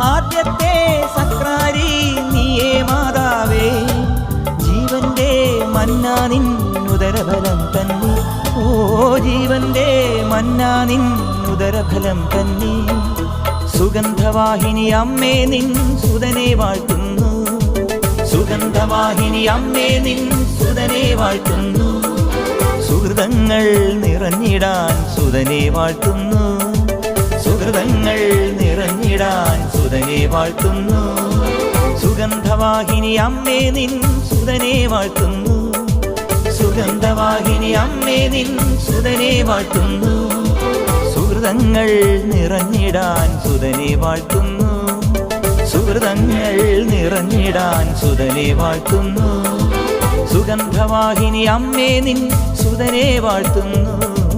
ആദ്യത്തെ സക്രാരി നീയേ മാതാവേ ജീവന്റെ മന്നാനിൻ ഉദരഫലം തന്നെ. ഓ ജീവന്റെ മന്നാനിൻ ഉദരഫലം തന്നെ. സുഗന്ധവാഹിനി അമ്മേ നിൻ സുതനെ വാഴ്ത്തുന്നു. സുഗന്ധവാഹിനി അമ്മേ നിൻ സുതനെ വാഴ്ത്തുന്നു. സുഹൃതങ്ങൾ നിറഞ്ഞിടാൻ സുതനെ വാഴ്ത്തുന്നു. സുഹൃതങ്ങൾ സുതനെ വാഴ്ത്തുന്നു. സുഗന്ധവാഹിനി അമ്മേ നിൻ സുതനെ വാഴ്ത്തുന്നു. സുഗന്ധവാഹിനി അമ്മേ നിൻ സുതനെ വാഴ്ത്തുന്നു. സുഹൃതങ്ങൾ നിറഞ്ഞിടാൻ സുതനെ വാഴ്ത്തുന്നു. സുഹൃതങ്ങൾ നിറഞ്ഞിടാൻ സുതനെ വാഴ്ത്തുന്നു. സുഗന്ധവാഹിനി അമ്മേ നിൻ സുതനെ വാഴ്ത്തുന്നു.